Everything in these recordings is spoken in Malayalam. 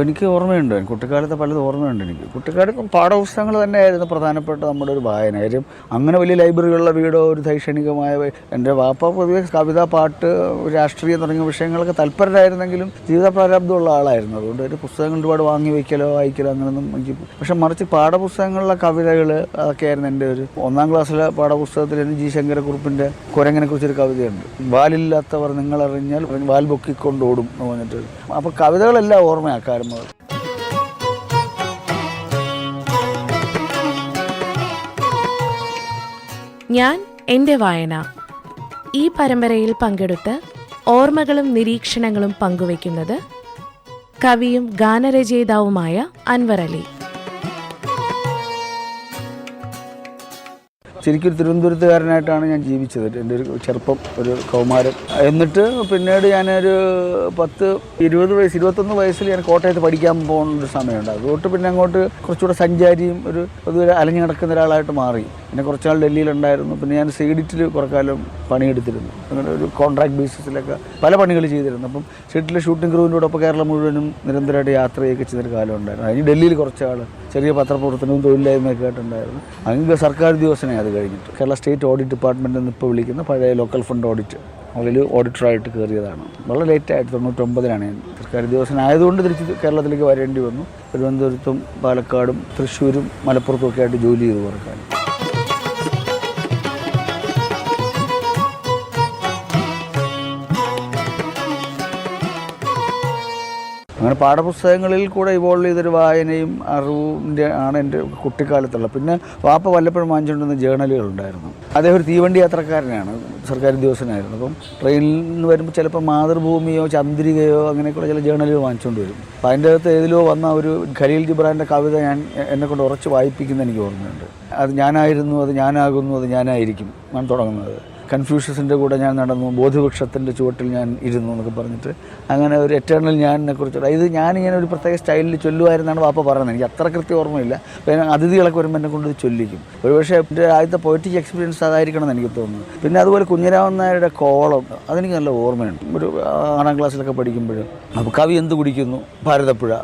എനിക്ക് ഓർമ്മയുണ്ട്. കുട്ടിക്കാലത്തെ പലതും ഓർമ്മയുണ്ട് എനിക്ക്. കുട്ടിക്കാലത്ത് പാഠപുസ്തകങ്ങൾ തന്നെയായിരുന്നു പ്രധാനപ്പെട്ട നമ്മുടെ ഒരു വായന. കാര്യം അങ്ങനെ വലിയ ലൈബ്രറിയുള്ള വീടോ ഒരു ശൈക്ഷണികമായ എന്റെ വാപ്പ പൊതുവെ കവിത പാട്ട് രാഷ്ട്രീയം തുടങ്ങിയ വിഷയങ്ങളൊക്കെ തൽപരരായിരുന്നെങ്കിലും ജീവിത പ്രാരാബ്ദമുള്ള ആളായിരുന്നു. അതുകൊണ്ട് ഒരു പുസ്തകങ്ങൾ ഒരുപാട് വാങ്ങി വയ്ക്കലോ വായിക്കലോ അങ്ങനെയൊന്നും എനിക്ക് പക്ഷെ മറിച്ച് പാഠപുസ്തകങ്ങളിലെ കവിതകൾ അതൊക്കെയായിരുന്നു എന്റെ ഒരു ഒന്നാം ക്ലാസ്സിലെ പാഠപുസ്തകത്തിൽ എനിക്ക് ജി ശങ്കരക്കുറുപ്പിന്റെ കുരങ്ങനെ കുറിച്ചൊരു കവിതയുണ്ട്. വാലില്ലാത്തവർ നിങ്ങളറിഞ്ഞാൽ വാൽ പൊക്കിക്കൊണ്ടോടും എന്ന് പറഞ്ഞിട്ട്. അപ്പോൾ കവിതകളെല്ലാം ഓർമ്മയാക്കാറും മുതൽ ഞാൻ എന്റെ വായന. ഈ പരമ്പരയിൽ പങ്കെടുത്ത് ഓർമ്മകളും നിരീക്ഷണങ്ങളും പങ്കുവയ്ക്കുന്നത് കവിയും ഗാനരചയിതാവുമായ അൻവർ അലി. ശരിക്കും തിരുവനന്തപുരത്തുകാരനായിട്ടാണ് ഞാൻ ജീവിച്ചത്. എന്റെ ഒരു ചെറുപ്പം ഒരു കൗമാരം. എന്നിട്ട് പിന്നീട് ഞാനൊരു പത്ത് ഇരുപത് വയസ്സ് ഇരുപത്തൊന്ന് വയസ്സിൽ ഞാൻ കോട്ടയത്ത് പഠിക്കാൻ പോകുന്ന ഒരു സമയമുണ്ട്. അതുകൊണ്ട് പിന്നെ അങ്ങോട്ട് കുറച്ചുകൂടെ സഞ്ചാരിയും ഒരു പൊതുവെ അലഞ്ഞു നടക്കുന്ന ഒരാളായിട്ട് മാറി. പിന്നെ കുറച്ച് നാൾ ഡൽഹിയിലുണ്ടായിരുന്നു. പിന്നെ ഞാൻ സീഡിറ്റിൽ കുറേ കാലം പണിയെടുത്തിരുന്നു. അങ്ങനെ ഒരു കോൺട്രാക്ട് ബേസിസിലൊക്കെ പല പണികൾ ചെയ്തിരുന്നു. അപ്പം സീഡിറ്റിലെ ഷൂട്ടിംഗ് ക്രൂവിന്റെ ഒപ്പം കേരളം മുഴുവനും നിരന്തരമായിട്ട് യാത്രയൊക്കെ ചെയ്തൊരു കാലം ഉണ്ടായിരുന്നു അതിന് ഡൽഹിയിൽ കുറച്ച് ആൾ ചെറിയ പത്രപ്രവർത്തനവും തൊഴിലില്ലായ്മയൊക്കെ ആയിട്ടുണ്ടായിരുന്നു. അങ്ങനെ സർക്കാർ ഉദ്യോഗസ്ഥനെ അത് കഴിഞ്ഞിട്ട്. കേരള സ്റ്റേറ്റ് ഓഡിറ്റ് ഡിപ്പാർട്ട്മെന്റ് നിന്ന് ഇപ്പോൾ വിളിക്കുന്ന പഴയ ലോക്കൽ ഫണ്ട് ഓഡിറ്റ് അതിൽ ഓഡിറ്ററായിട്ട് കയറിയതാണ്. വളരെ ലേറ്റായിട്ട് തൊണ്ണൂറ്റൊമ്പതിലാണ് ഞാൻ. സർക്കാർ ഉദ്യോഗസ്ഥനായതുകൊണ്ട് തിരിച്ച് കേരളത്തിലേക്ക് വരേണ്ടി വന്നു. തിരുവനന്തപുരത്തും പാലക്കാടും തൃശ്ശൂരും മലപ്പുറത്തും ഒക്കെ ആയിട്ട് ജോലി ചെയ്തു കുറയ്ക്കാൻ അങ്ങനെ പാഠപുസ്തകങ്ങളിൽ കൂടെ ഇവോൾവ് ചെയ്തൊരു വായനയും അറിവിന്റെ ആണ് എന്റെ കുട്ടിക്കാലത്തുള്ള. പിന്നെ വാപ്പ വല്ലപ്പോഴും വാങ്ങിച്ചുകൊണ്ടിരുന്ന ജേണലുകൾ ഉണ്ടായിരുന്നു അദ്ദേഹം ഒരു തീവണ്ടി യാത്രക്കാരനാണ്. സർക്കാർ ഉദ്യോഗസ്ഥനായിരുന്നു. അപ്പം ട്രെയിനിൽ നിന്ന് വരുമ്പോൾ ചിലപ്പോൾ മാതൃഭൂമിയോ ചന്ദ്രികയോ അങ്ങനെയൊക്കെയുള്ള ചില ജേണലുകൾ വാങ്ങിച്ചുകൊണ്ട് വരും. അപ്പം അതിന്റെ അകത്ത് ഏതിലോ വന്ന ഒരു ഖലീൽ ജിബ്രാന്റെ കവിത ഞാൻ എന്നെക്കൊണ്ട് ഉറച്ച് വായിപ്പിക്കുന്ന എനിക്ക് ഓർമ്മയുണ്ട്. അത് ഞാനായിരുന്നു അത് ഞാനാകുന്നു അത് ഞാനായിരിക്കും ഞാൻ തുടങ്ങുന്നത്. കൺഫ്യൂഷ്യസിന്റെ കൂടെ ഞാൻ നടന്നു ബോധിവൃക്ഷത്തിന്റെ ചുവട്ടിൽ ഞാൻ ഇരുന്നു എന്നൊക്കെ പറഞ്ഞിട്ട്. അങ്ങനെ ഒരു എറ്റേണൽ ഞാനിനെ കുറിച്ച് ഇത് ഞാനിങ്ങനെ ഒരു പ്രത്യേക സ്റ്റൈലിൽ ചൊല്ലുമായിരുന്നാണ് വാപ്പ പറയുന്നത്. എനിക്ക് അത്ര കൃത്യം ഓർമ്മയില്ല. പിന്നെ അതിഥികളൊക്കെ വരുമ്പോൾ എന്നെ കൊണ്ട് ചൊല്ലിക്കും. ഒരുപക്ഷെ എന്റെ ആദ്യത്തെ പൊയറ്റിക് എക്സ്പീരിയൻസ് അതായിരിക്കണം എന്ന് എനിക്ക് തോന്നുന്നു. പിന്നെ അതുപോലെ കുഞ്ഞിരാമൻ നായരുടെ കോളം അതെനിക്ക് നല്ല ഓർമ്മയുണ്ട്. ഒരു ആറാം ക്ലാസ്സിലൊക്കെ പഠിക്കുമ്പോഴും അപ്പോൾ കവി എന്ത് കുടിക്കുന്നു? ഭാരതപ്പുഴ.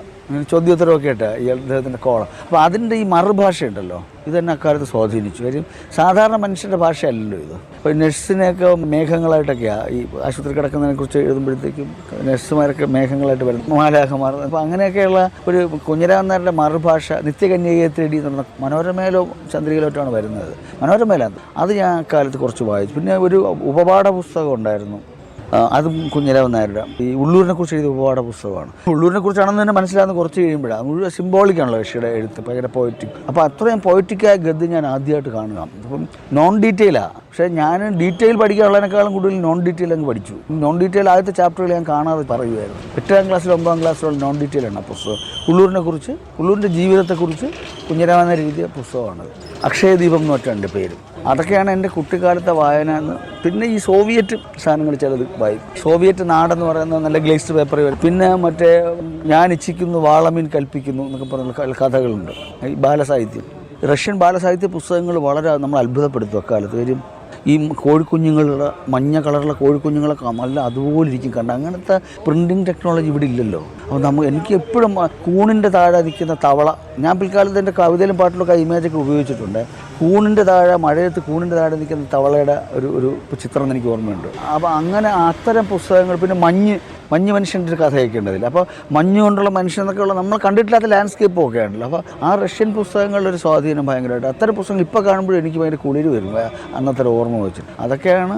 ചോദ്യോത്തരമൊക്കെ ആയിട്ട് ഈ അദ്ദേഹത്തിന്റെ കോളം. അപ്പോൾ അതിന്റെ ഈ മറുഭാഷയുണ്ടല്ലോ ഇതെന്നെ അക്കാലത്ത് സ്വാധീനിച്ചു. കാര്യം സാധാരണ മനുഷ്യന്റെ ഭാഷയല്ലല്ലോ ഇത്. ഇപ്പോൾ നഴ്സിനെയൊക്കെ മേഘങ്ങളായിട്ടൊക്കെയാണ് ഈ ആശുപത്രി കിടക്കുന്നതിനെ കുറിച്ച് എഴുതുമ്പോഴത്തേക്കും നഴ്സുമാരൊക്കെ മേഘങ്ങളായിട്ട് വരുന്നു മാലാഖമാർ. അപ്പോൾ അങ്ങനെയൊക്കെയുള്ള ഒരു കുഞ്ഞിരാമനാരുടെ മറുഭാഷ നിത്യകന്യകയെ തേടി പറഞ്ഞ മനോരമയിലോ ചന്ദ്രികയിലോട്ടാണ് വരുന്നത്. മനോരമയിലാണ് അത് ഞാൻ അക്കാലത്ത് കുറച്ച് വായിച്ചു. പിന്നെ ഒരു ഉപപാഠ പുസ്തകം ഉണ്ടായിരുന്നു. അതും കുഞ്ഞിരാമൻ നായരുടെ. ഈ ഉള്ളൂരിനെ കുറിച്ച് എഴുതിയ ഒരുപാട് പുസ്തകമാണ്. ഉള്ളൂരിനെ കുറിച്ചാണെന്ന് തന്നെ മനസ്സിലാകുന്ന കുറച്ച് കഴിയുമ്പോഴാണ്. മുഴുവൻ സിംബോളിക്കാണല്ലോ ഋഷിയുടെ എഴുത്ത് ഭയങ്കര പോയറ്റിക് അപ്പോൾ അത്രയും പോയറ്റിക്കായ ഗദ്യം ഞാൻ ആദ്യമായിട്ട് കാണുക അപ്പം നോൺ ഡീറ്റെയിലാണ് പക്ഷേ ഞാൻ ഡീറ്റെയിൽ പഠിക്കാനുള്ളതിനേക്കാളും കൂടുതൽ നോൺ ഡീറ്റെയിൽ അങ്ങ് പഠിച്ചു. നോൺ ഡീറ്റെയിൽ ആദ്യത്തെ ചാപ്റ്ററുകൾ ഞാൻ കാണാതെ പറയുമായിരുന്നു എട്ടാം ക്ലാസ്സിൽ ഒമ്പതാം ക്ലാസ്സിലുള്ള നോൺ ഡീറ്റെയിൽ ആണ് ആ പുസ്തകം. ഉള്ളൂരിനെ കുറിച്ച് ഉള്ളൂരിന്റെ ജീവിതത്തെക്കുറിച്ച് കുഞ്ഞിരാമൻ രീതിയിൽ പുസ്തകമാണത് അക്ഷയദീപം എന്ന് വെച്ചാൽ രണ്ട് പേര്. അതൊക്കെയാണ് എന്റെ കുട്ടിക്കാലത്തെ വായന എന്ന്. പിന്നെ ഈ സോവിയറ്റ് സാധനങ്ങൾ ചിലത് വായിക്കും സോവിയറ്റ് നാടെന്ന് പറയുന്ന നല്ല ഗ്ലേസ്ഡ് പേപ്പർ വരും. പിന്നെ മറ്റേ ഞാൻ ഇച്ഛിക്കുന്നു വാളമീൻ കൽപ്പിക്കുന്നു എന്നൊക്കെ പറഞ്ഞ കഥകളുണ്ട്. ഈ ബാലസാഹിത്യം. റഷ്യൻ ബാലസാഹിത്യ പുസ്തകങ്ങൾ വളരെ നമ്മൾ അത്ഭുതപ്പെടുത്തും അക്കാലത്ത്. കാര്യം ഈ കോഴിക്കുഞ്ഞുങ്ങളുടെ മഞ്ഞ കളറുള്ള കോഴിക്കുഞ്ഞുങ്ങളൊക്കെ നല്ല അതുപോലെ ഇരിക്കും. കണ്ട അങ്ങനത്തെ പ്രിന്റിങ് ടെക്നോളജി ഇവിടെ ഇല്ലല്ലോ. അപ്പോൾ നമുക്ക് എനിക്ക് എപ്പോഴും കൂണിന്റെ താഴെ നിൽക്കുന്ന തവള ഞാൻ പിൽക്കാലത്ത് എന്റെ കവിതയിലും പാട്ടിലൊക്കെ ഇമേജൊക്കെ ഉപയോഗിച്ചിട്ടുണ്ട്. കൂണിന്റെ താഴെ മഴയത്ത് കൂണിന്റെ താഴെ നിൽക്കുന്ന തവളയുടെ ഒരു ഒരു ചിത്രം എനിക്ക് ഓർമ്മയുണ്ട്. അപ്പോൾ അങ്ങനെ അത്തരം പുസ്തകങ്ങൾ പിന്നെ മഞ്ഞ് മഞ്ഞ് മനുഷ്യന്റെ ഒരു കഥയൊക്കെ അപ്പോൾ മഞ്ഞ് കൊണ്ടുള്ള മനുഷ്യൻ എന്നൊക്കെ ഉള്ള നമ്മൾ കണ്ടിട്ടില്ലാത്ത ലാൻഡ്സ്കേപ്പ് ഒക്കെ ആണല്ലോ. അപ്പോൾ ആ റഷ്യൻ പുസ്തകങ്ങളുടെ ഒരു സ്വാധീനം ഭയങ്കരമായിട്ട്. അത്തരം പുസ്തകങ്ങൾ ഇപ്പോൾ കാണുമ്പോഴും എനിക്ക് ഭയങ്കര കുളിര് വരും. അന്നത്തെ ഓർമ്മ വെച്ച്. അതൊക്കെയാണ്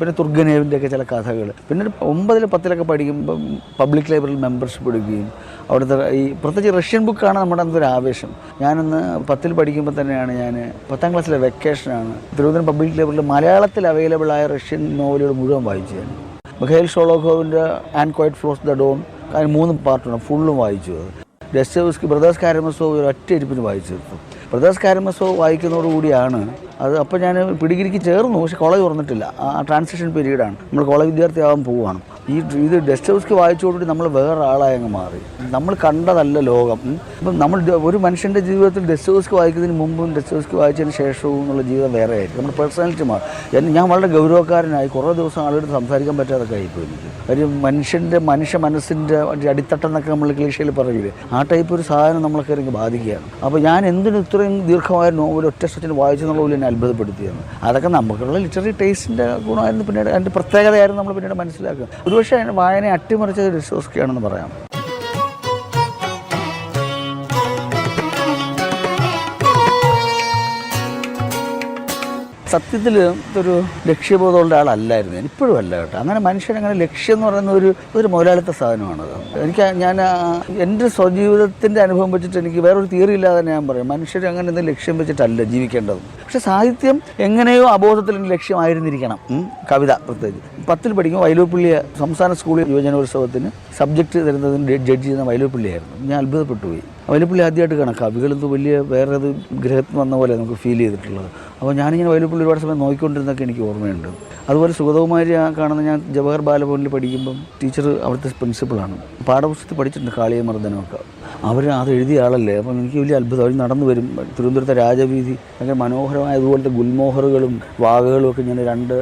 പിന്നെ തുർഗനേവിന്റെ ഒക്കെ ചില കഥകൾ. പിന്നെ ഒരു ഒമ്പതിൽ പത്തിലൊക്കെ പഠിക്കുമ്പം പബ്ലിക് ലൈബ്രറിയിൽ മെമ്പർഷിപ്പ് എടുക്കുകയും അവിടുത്തെ ഈ പ്രത്യേകിച്ച് റഷ്യൻ ബുക്കാണ് നമ്മുടെ അന്നൊരു ആവേശം. ഞാനന്ന് പത്തിൽ പഠിക്കുമ്പോൾ തന്നെയാണ് ഞാൻ പത്താം ക്ലാസ്സിലെ വെക്കേഷനാണ് തിരുവനന്തപുരം പബ്ലിക് ലൈബ്രറിയിൽ മലയാളത്തിൽ അവൈലബിൾ ആയ റഷ്യൻ നോവലുകൾ മുഴുവൻ വായിച്ചു ഞാൻ. Mikhail ഷോളോഖോവിന്റെ and quiet flows the Don അതിന് മൂന്ന് പാർട്ടുണ്ട് ഫുള്ളും വായിച്ചു അത്. ഡെസ്റ്റോവസ്കി ബ്രദേഴ്സ് കാരമസോ ഒരു ഒറ്റ ഇരിപ്പിന് വായിച്ചു. ബ്രദേഴ്സ് കാരമസോ വായിക്കുന്നതോടുകൂടിയാണ് അത് അപ്പോൾ ഞാൻ പിടിഗിരിക്ക് ചേർന്നു പക്ഷേ കോളേജ് തുറന്നിട്ടില്ല. ആ ട്രാൻസിഷൻ പീരീഡാണ് നമ്മൾ കോളേജ് വിദ്യാർത്ഥിയാവാൻ പോവുകയാണ് ഈ ഇത് ഗസ്റ്റ് ഹൗസ്ക്ക് വായിച്ചുകൊണ്ടിട്ട് നമ്മൾ വേറെ ആളായി അങ്ങ് മാറി. നമ്മൾ കണ്ടതല്ല ലോകം. ഇപ്പം നമ്മൾ ഒരു മനുഷ്യന്റെ ജീവിതത്തിൽ ഡെസ്റ്റോസ്കി വായിക്കുന്നതിന് മുമ്പും ഡെസ്റ്റോസ്കി വായിച്ചതിന് ശേഷവും എന്നുള്ള ജീവിതം വേറെ ആയിരിക്കും. നമ്മുടെ പേഴ്സണാലിറ്റി മാറും. ഞാൻ വളരെ ഗൗരവക്കാരനായി കുറേ ദിവസം ആളുകൾ സംസാരിക്കാൻ പറ്റാതെ ആയിപ്പോയി എനിക്ക്. ഒരു മനുഷ്യന്റെ മനുഷ്യ മനസ്സിന്റെ അടിത്തട്ടെന്നൊക്കെ നമ്മൾ ക്ലീഷയിൽ പറയില്ലേ? ആ ടൈപ്പ് ഒരു സാധനം നമ്മളൊക്കെ എനിക്ക് ബാധിക്കുകയാണ്. അപ്പോൾ ഞാൻ എന്തിനും ഇത്രയും ദീർഘമായ നോവൽ ഒറ്റ സെറ്റിന് വായിച്ചെന്നുള്ള എന്നെ അത്ഭുതപ്പെടുത്തിയെന്ന്. അതൊക്കെ നമുക്കുള്ള ലിറ്റററി ടേസ്റ്റിന്റെ ഗുണമായിരുന്നു. പിന്നീട് അതിന്റെ പ്രത്യേകതയായിരുന്നു നമ്മൾ പിന്നീട് മനസ്സിലാക്കുക. ഒരുപക്ഷെ വായനയെ അട്ടിമറിച്ചത് വിശ്വസിക്കുകയാണെന്ന് പറയാം. സത്യത്തിൽ ഒരു ലക്ഷ്യബോധമുള്ള ആളല്ലായിരുന്നു. ഞാൻ ഇപ്പോഴും അല്ല കേട്ടോ. അങ്ങനെ മനുഷ്യൻ അങ്ങനെ ലക്ഷ്യം എന്ന് പറയുന്ന ഒരു ഒരു മുതലാളിത്ത സാധനമാണത്. എനിക്ക് ഞാൻ എന്റെ സ്വജീവിതത്തിന്റെ അനുഭവം വെച്ചിട്ട് എനിക്ക് വേറൊരു തിയറി ഇല്ലാതെ ഞാൻ പറയും. മനുഷ്യർ അങ്ങനെ എന്തെങ്കിലും ലക്ഷ്യം വെച്ചിട്ടല്ല ജീവിക്കേണ്ടത്. പക്ഷെ സാഹിത്യം എങ്ങനെയോ അബോധത്തിൽ ലക്ഷ്യമായിരുന്നിരിക്കണം കവിത പ്രത്യേകിച്ച്. പത്തിൽ പഠിക്കും വൈലോപ്പിള്ളിയ സംസ്ഥാന സ്കൂളിൽ യുവജനോത്സവത്തിന് സബ്ജക്റ്റ് തരുന്നതിന് ജഡ്ജ് ചെയ്യുന്ന വൈലോപ്പിള്ളിയായിരുന്നു. ഞാൻ അത്ഭുതപ്പെട്ടു പോയി. വൈലോപ്പിള്ളി ആദ്യമായിട്ട് കാണാം. കവികളെന്തോ വലിയ വേറെ അത് ഗ്രഹത്തിൽ വന്ന പോലെ നമുക്ക് ഫീൽ ചെയ്തിട്ടുള്ളത്. അപ്പോൾ ഞാനിങ്ങനെ വൈലോപ്പിള്ളി ഒരുപാട് സമയം നോക്കിക്കൊണ്ടിരുന്നൊക്കെ എനിക്ക് ഓർമ്മയുണ്ട്. അതുപോലെ സുഗതകുമാരി ആ കാണുന്ന ഞാൻ ജവഹർ ബാലഭവനിൽ പഠിക്കുമ്പം ടീച്ചർ അവിടുത്തെ പ്രിൻസിപ്പളാണ് പാഠപുസ്തകത്തിൽ പഠിച്ചിട്ടുണ്ട് കാളിയമർദ്ദനമൊക്കെ. അവർ അത് എഴുതിയ ആളല്ലേ? അപ്പം എനിക്ക് വലിയ അത്ഭുതം. അവർ നടന്നു വരും. തിരുവനന്തപുരത്തെ രാജവീതി അങ്ങനെ മനോഹരമായ അതുപോലത്തെ ഗുൽമോഹറുകളും വാഗകളും ഒക്കെ ഇങ്ങനെ രണ്ട്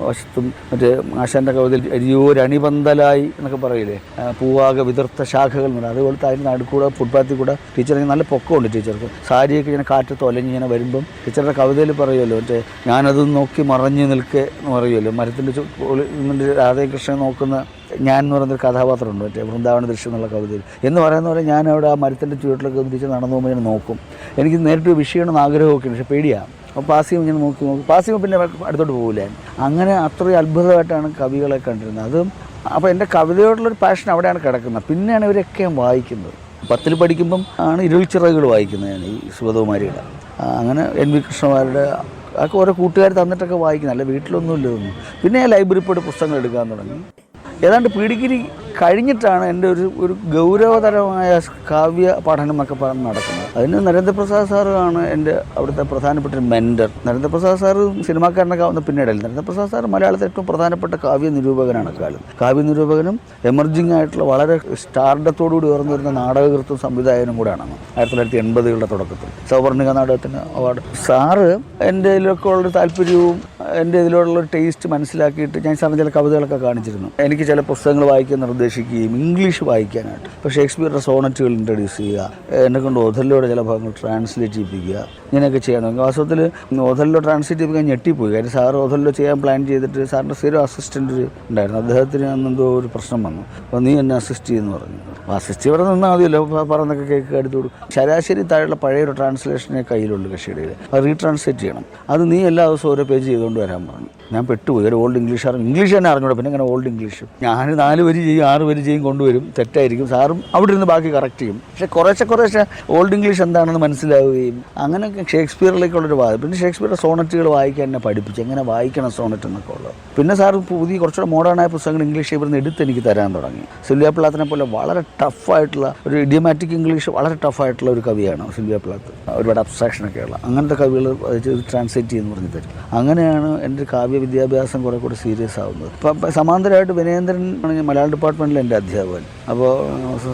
വശത്തും മറ്റേ ആശാന്റെ കവിതയിൽ അരിയോരണിപന്തലായി എന്നൊക്കെ പറയില്ലേ? പൂവാക വിതർത്ത ശാഖകൾ എന്ന് പറയും. അതുപോലത്തെ അതിന്റെ നടുക്കൂടെ ഫുട്പാത്തിൽ കൂടെ ടീച്ചർ നല്ല പൊക്കമുണ്ട് ടീച്ചർക്ക് സാരിയൊക്കെ ഇങ്ങനെ കാറ്റത്ത് ഒലഞ്ഞ് ഇങ്ങനെ വരുമ്പം ടീച്ചറുടെ കവിതയിൽ പറയുമല്ലോ മറ്റേ ഞാനത് നോക്കി മറഞ്ഞു നിൽക്കേ എന്ന് പറയുമല്ലോ. മരത്തിന്റെ രാധേകൃഷ്ണനെ നോക്കുന്ന ഞാൻ എന്ന് പറയുന്നൊരു കഥാപാത്രമുണ്ട് മറ്റേ വൃന്ദാവന ദൃശ്യം എന്നുള്ള കവിതയിൽ. എന്ന് പറയുന്ന പോലെ ഞാൻ അവിടെ ആ മരത്തിന്റെ ചുവട്ടിലൊക്കെ തിരിച്ച് നടന്നു പോകുമ്പോൾ ഞാൻ നോക്കും. എനിക്ക് നേരിട്ട് വിഷയണമെന്ന് ആഗ്രഹമൊക്കെ പക്ഷേ പേടിയാണ് അപ്പോൾ പാസ് ചെയ്യുമ്പോൾ ഞാൻ നോക്കി നോക്കി. പാസ് ചെയ്യുമ്പോൾ പിന്നെ അടുത്തോട്ട് പോകില്ല അങ്ങനെ അത്രയും അത്ഭുതമായിട്ടാണ് കവികളെ കണ്ടിരുന്നത്. അതും അപ്പോൾ എന്റെ കവിതയോടുള്ളൊരു പാഷൻ അവിടെയാണ് കിടക്കുന്നത്. പിന്നെയാണ് ഇവരൊക്കെ ഞാൻ വായിക്കുന്നത്. പത്തിൽ പഠിക്കുമ്പം ആണ് ഇരുൾച്ചിറകുകൾ വായിക്കുന്നത് ഞാൻ ഈ സുഗതകുമാരിയുടെ. അങ്ങനെ എൻ വി കൃഷ്ണമാരുടെ അതൊക്കെ ഓരോ കൂട്ടുകാർ തന്നിട്ടൊക്കെ വായിക്കുന്നത്. അല്ല വീട്ടിലൊന്നുമില്ല ഇതൊന്നും പിന്നെ ഞാൻ ലൈബ്രറി പോയിട്ട് പുസ്തകങ്ങൾ എടുക്കാൻ തുടങ്ങി. ഏതാണ്ട് പീഡിഗിരി കഴിഞ്ഞിട്ടാണ് എന്റെ ഒരു ഒരു ഗൗരവതരമായ കാവ്യ പഠനം എന്നൊക്കെ പറഞ്ഞ് നടക്കുന്നത്. അതിന് നരേന്ദ്രപ്രസാദ് സാറാണ് എന്റെ അവിടുത്തെ പ്രധാനപ്പെട്ട ഒരു മെന്റർ നരേന്ദ്രപ്രസാദ് സാറ് സിനിമാക്കാരനൊക്കെ ആവുന്ന പിന്നീടല്ല? നരേന്ദ്രപ്രസാദ് സാർ മലയാളത്തിലെ ഏറ്റവും പ്രധാനപ്പെട്ട കാവ്യ നിരൂപകനാണ് കാലം കാവ്യ നിരൂപകനും എമർജിങ് ആയിട്ടുള്ള വളരെ സ്റ്റാർഡത്തോടുകൂടി ഉയർന്നു വരുന്ന നാടകകൃത്തും സംവിധായകനും കൂടെയാണ് ആയിരത്തി തൊള്ളായിരത്തി എൺപതുകളുടെ തുടക്കത്തിൽ. സൗവർണിക നാടകത്തിന് അവാർഡ് സാറ് എന്റെ ഇതിലൊക്കെ ഉള്ളൊരു താല്പര്യവും എന്റെ ഇതിലുള്ള ടേസ്റ്റ് മനസ്സിലാക്കിയിട്ട് ഞാൻ സാറിന് ചില കവിതകളൊക്കെ കാണിച്ചിരുന്നു. എനിക്ക് ചില പുസ്തകങ്ങൾ വായിക്കാൻ നിർദ്ദേശിക്കുകയും ഇംഗ്ലീഷ് വായിക്കാനായിട്ട്. ഇപ്പോൾ ഷേക്സ്പിയറുടെ സോണറ്റുകൾ ഇൻട്രൊഡ്യൂസ് ചെയ്യുക. എന്നെ കൊണ്ട് ഓഥല്ലോയുടെ ചില ഭാഗങ്ങൾ ട്രാൻസ്ലേറ്റ് ചെയ്യിപ്പിക്കുക ഇങ്ങനെയൊക്കെ ചെയ്യണം. വാസ്തവത്തിൽ ഓഥലിലോ ട്രാൻസ്ലേറ്റ് ചെയ്യിപ്പിക്കാൻ ഞെട്ടിപ്പോയി. കാര്യം സാർ ഓഥലിലോ ചെയ്യാൻ പ്ലാൻ ചെയ്തിട്ട് സാറിന്റെ സ്ഥിരം അസിസ്റ്റന്റ് ഉണ്ടായിരുന്നു. അദ്ദേഹത്തിന് അന്നെന്തോ ഒരു പ്രശ്നം വന്നു. അപ്പോൾ നീ എന്നെ അസിസ്റ്റ് ചെയ്യുമെന്ന് പറഞ്ഞു. അസിസ്റ്റ് ഇവിടെ നിന്നാൽ മതിയല്ലോ പറഞ്ഞൊക്കെ കേക്ക് എടുത്തു കൊടുക്കും. ശരാശരി താഴെയുള്ള പഴയൊരു ട്രാൻസ്ലേഷനെ കയ്യിലുള്ളൂ കക്ഷിയുടെ അത് റീട്രാൻസ്ലേറ്റ് ചെയ്യണം. അത് നീ എല്ലാ ദിവസവും ഓരോ പേജ് ചെയ്തുകൊണ്ട് വരാൻ പറഞ്ഞു. ഞാൻ പെട്ടുപോയി. ഒരു ഓൾഡ് ഇംഗ്ലീഷ് അറിഞ്ഞു ഇംഗ്ലീഷ് തന്നെ അറിഞ്ഞൂടെ. പിന്നെ ഇങ്ങനെ ഓൾഡ് ഇംഗ്ലീഷ് ഞാൻ നാല് വരി ചെയ്യും ആറ് വരി ചെയ്യും കൊണ്ടുവരും. തെറ്റായിരിക്കും. സാറും അവിടെ ഇരുന്ന് ബാക്കി കറക്റ്റ് ചെയ്യും. പക്ഷേ കുറേശ്ശെ കുറേശ്ശെ ഓൾഡ് ഇംഗ്ലീഷ് എന്താണെന്ന് മനസ്സിലാവുകയും അങ്ങനെയൊക്കെ ഷേക്സ്പിയറിലേക്കുള്ളൊരു വാദം. പിന്നെ ഷേക്സ്പിയറുടെ സോണറ്റുകൾ വായിക്കാൻ എന്നെ പഠിപ്പിച്ചു. എങ്ങനെ വായിക്കണം സോണറ്റ് എന്നൊക്കെ ഉള്ളത്. പിന്നെ സാർ പുതിയ കുറച്ചുകൂടെ മോഡേണായ പുസ്തകങ്ങൾ ഇംഗ്ലീഷ് ഇവിടുന്ന് എടുത്ത് എനിക്ക് തരാൻ തുടങ്ങി. സിൽവിയ പ്ലാത്തിനെ പോലെ വളരെ ടഫായിട്ടുള്ള ഒരു ഇഡിയമാറ്റിക് ഇംഗ്ലീഷ് വളരെ ടഫായിട്ടുള്ള ഒരു കവിയാണ് സിൽവിയ പ്ലാത്ത്. ഒരുപാട് അബ്സ്ട്രാക്ഷനൊക്കെ ഉള്ള. അങ്ങനത്തെ കവികൾ ട്രാൻസ്ലേറ്റ് ചെയ്യുന്നു പറഞ്ഞു തരും. അങ്ങനെയാണ് എന്റെ കാവ്യ വിദ്യാഭ്യാസം കുറെ കൂടെ സീരിയസ് ആവുന്നത്. ഇപ്പം സമാന്തരമായിട്ട് വിനേന്ദ്രൻ മലയാളം ഡിപ്പാർട്ട്മെന്റിൽ എന്റെ അധ്യാപകൻ. അപ്പോൾ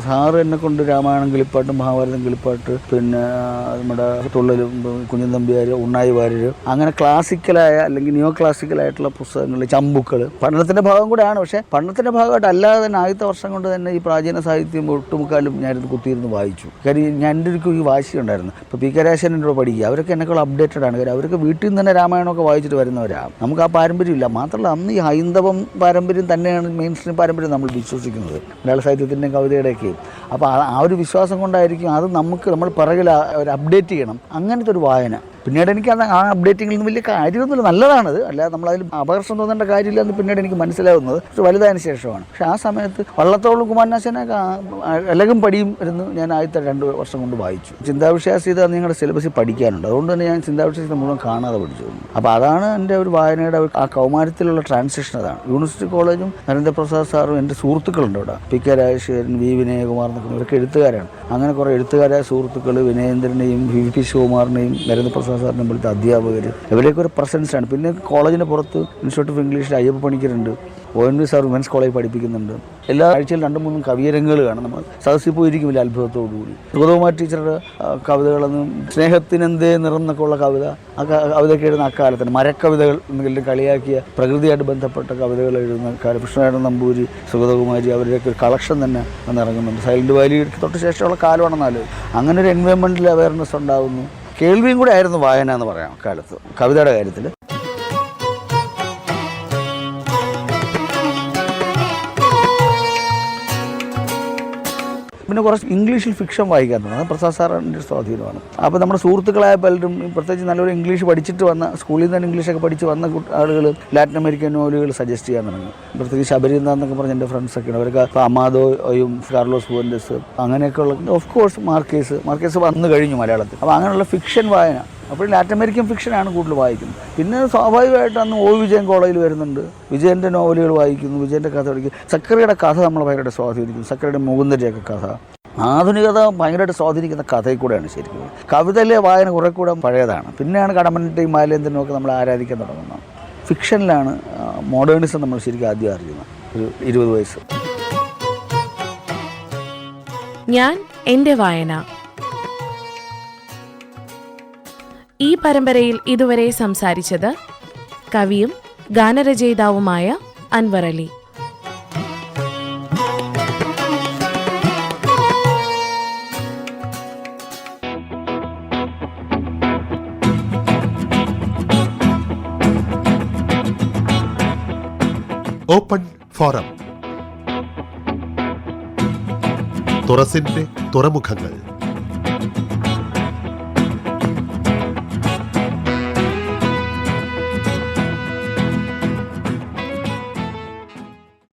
സാറ് എന്നെ കൊണ്ട് രാമായണം കിളിപ്പാട്ട് മഹാഭാരതം കിളിപ്പാട്ട് പിന്നെ നമ്മുടെ തുള്ളലും കുഞ്ഞൻ തമ്പിയാർ ഉണ്ണായി വാര്യർ അങ്ങനെ ക്ലാസിക്കലായ അല്ലെങ്കിൽ ന്യൂ ക്ലാസിക്കലായിട്ടുള്ള പുസ്തകങ്ങൾ ചമ്പുക്കൾ പഠനത്തിന്റെ ഭാഗം കൂടെയാണ്. പക്ഷേ പഠനത്തിന്റെ ഭാഗമായിട്ട് അല്ലാതെ തന്നെ ആദ്യത്തെ വർഷം കൊണ്ട് തന്നെ ഈ പ്രാചീന സാഹിത്യം ഒട്ടുമുക്കാലും ഞാനിത് കുത്തിയിരുന്ന് വായിച്ചു. കാര്യം ഞാൻ എന്റെ ഒരു ഈ വാശി ഉണ്ടായിരുന്നു. ഇപ്പോൾ പി കെ രാശേനന്റെ പഠിക്കുക. അവരൊക്കെ എന്നെക്കാൾ അപ്ഡേറ്റഡ് ആണ്. കാര്യം അവരൊക്കെ വീട്ടിൽ നിന്ന് തന്നെ രാമായണമൊക്കെ വായിച്ചിട്ട് വരുന്നവരാണ് നമുക്ക് ആ പാരമ്പര്യമില്ല. മാത്രമല്ല അന്ന് ഈ ഹൈന്ദവം പാരമ്പര്യം തന്നെയാണ് മെയിൻ സ്ട്രീം പാരമ്പര്യം നമ്മൾ വിശ്വസിക്കുന്നത്. മലയാള സാഹിത്യത്തിന്റെയും കവിതയുടെയൊക്കെയും. അപ്പോൾ ആ ഒരു വിശ്വാസം കൊണ്ടായിരിക്കും അത് നമുക്ക് നമ്മൾ പിറകിൽ ഒരു അപ്ഡേറ്റ് ചെയ്യണം. അങ്ങനത്തെ ഒരു വായന. പിന്നീട് എനിക്ക് അത് ആ അപ്ഡേറ്റിങ്ങിൽ നിന്ന് വലിയ കാര്യമൊന്നുമില്ല. നല്ലതാണത്. അല്ലാതെ നമ്മളതിൽ അപകർഷം തോന്നേണ്ട കാര്യമില്ല എന്ന് പിന്നീട് എനിക്ക് മനസ്സിലാവുന്നത് പക്ഷെ വലുതായതിനു ശേഷമാണ്. പക്ഷെ ആ സമയത്ത് വള്ളത്തോളം കുമാരനാശനെ അലകും പടിയും ഇരുന്ന് ഞാൻ ആദ്യത്തെ രണ്ട് വർഷം കൊണ്ട് വായിച്ചു. ചിന്താവിഷയ ചെയ്ത് നിങ്ങളുടെ സിലബസിൽ പഠിക്കാനുണ്ട്. അതുകൊണ്ട് തന്നെ ഞാൻ ചിന്താവിഷയ സീത മുഴുവൻ കാണാതെ പഠിച്ചു. അപ്പോൾ അതാണ് എന്റെ ഒരു വായനയുടെ ആ കൗമാരത്തിലുള്ള ട്രാൻസിഷൻ അതാണ്. യൂണിവേഴ്സിറ്റി കോളേജും നരേന്ദ്രപ്രസാദ് സാറും എന്റെ സുഹൃത്തുക്കളുണ്ട് അവിടെ P K Rajasekharan V Vinayakumar എന്നൊക്കെ ഇവരൊക്കെ എഴുത്തുകാരാണ്. അങ്ങനെ കുറേ എഴുത്തുകാരായ സുഹൃത്തുക്കൾ വിനയേന്ദ്രനെയും വി പി ശിവകുമാറിനെയും നരേന്ദ്രപ്രസാദ് പ്രസാദ് സാറിനെ പോലത്തെ അധ്യാപകർ ഇവരെയൊക്കെ ഒരു പ്രസൻസാണ്. പിന്നെ കോളേജിന് പുറത്ത് ഇൻസ്റ്റിറ്റ്യൂട്ട് ഓഫ് ഇംഗ്ലീഷിൽ Ayyappa പണിക്കരുണ്ട്. O N V sir women's college പഠിപ്പിക്കുന്നുണ്ട്. എല്ലാ ആഴ്ചയിലും രണ്ടും മൂന്നും കവിയരങ്ങൾ കാണും. നമ്മൾ സദസ്സിൽ പോയിരിക്കും വലിയ അത്ഭുതത്തോടുകൂടി ഗോതകുമാർ ടീച്ചറുടെ കവിതകളൊന്നും സ്നേഹത്തിനെന്തേ നിറം എന്നൊക്കെ ഉള്ള കവിത ആ കവിതയൊക്കെ എഴുതുന്ന അക്കാലത്തിന് മരക്കവിതകൾ എന്നെങ്കിലും കളിയാക്കിയ പ്രകൃതിയായിട്ട് ബന്ധപ്പെട്ട കവിതകൾ എഴുതുന്ന കൃഷ്ണനാരായണ നമ്പൂരി സുഗതകുമാരി അവരുടെയൊക്കെ ഒരു കളക്ഷൻ തന്നെ വന്നിറങ്ങുന്നുണ്ട് സൈലന്റ് വാലി തൊട്ട് ശേഷമുള്ള കാലമാണെന്നാലും അങ്ങനെ ഒരു എൻവയോൺമെന്റൽ അവയർനെസ് ഉണ്ടാകുന്നു കേൾവിയും കൂടെ ആയിരുന്നു വായന എന്ന് പറയാം കാലത്ത്. കവിതയുടെ കാര്യത്തിൽ പിന്നെ കുറച്ച് ഇംഗ്ലീഷിൽ ഫിക്ഷൻ വായിക്കാൻ അത് പ്രസാദ് സാറിന്റെ സ്വാധീനമാണ്. അപ്പോൾ നമ്മുടെ സുഹൃത്തുക്കളായ പലരും പ്രത്യേകിച്ച് നല്ലൊരു ഇംഗ്ലീഷ് പഠിച്ചിട്ട് വന്ന സ്കൂളിൽ നിന്ന് ഇംഗ്ലീഷൊക്കെ പഠിച്ച് വന്ന ആളുകൾ ലാറ്റിൻ അമേരിക്കൻ നോവലുകൾ സജസ്റ്റ് ചെയ്യാൻ തുടങ്ങി. പ്രത്യേകിച്ച് ശബരിന്ദ എന്നൊക്കെ പറഞ്ഞ എന്റെ ഫ്രണ്ട്സൊക്കെയാണ് അവരൊക്കെ അമാദോയും കാർലോസ് ഫുവൻഡസ് അങ്ങനെയൊക്കെയുള്ള ഓഫ് കോഴ്സ് മാർക്കേസ്. മാർക്കേസ് വന്നു കഴിഞ്ഞു മലയാളത്തിൽ. അപ്പോൾ അങ്ങനെയുള്ള ഫിക്ഷൻ വായന അപ്പോൾ ലാറ്റിൻ അമേരിക്കൻ ഫിക്ഷനാണ് കൂടുതൽ വായിക്കുന്നത്. പിന്നെ സ്വാഭാവികമായിട്ട് അന്ന് ഒ വിജയൻ കോളേജിൽ വരുന്നുണ്ട്. വിജയന്റെ നോവലുകൾ വായിക്കുന്നു വിജയന്റെ കഥ പഠിക്കും സക്കറിയുടെ കഥ നമ്മളെ ഭയങ്കരമായിട്ട് സ്വാധീനിക്കുന്നു. സക്കറിയുടെ മുകുന്ദരിയൊക്കെ കഥ. ആധുനികത ഭയങ്കരമായിട്ട് സ്വാധീനിക്കുന്ന കഥയിൽ കൂടെയാണ് ശരിക്കും കവിതയിലെ വായന കുറെ കൂടെ പഴയതാണ്. പിന്നെയാണ് കടമ്മനിട്ടയും മാലേന്ദ്രനും ഒക്കെ നമ്മൾ ആരാധിക്കാൻ തുടങ്ങുന്നത്. ഫിക്ഷനിലാണ് മോഡേണിസം നമ്മൾ ശരിക്കും ആദ്യം അറിയുന്നത്. ഒരു ഇരുപത് വയസ്സ്. ഞാൻ എന്റെ വായന ഈ പരമ്പരയിൽ ഇതുവരെ സംസാരിച്ചത് കവിയും ഗാനരചയിതാവുമായ അൻവർ അലി. ഓപ്പൺ ഫോറം തുറസിന്റെ തുറമുഖങ്ങൾ.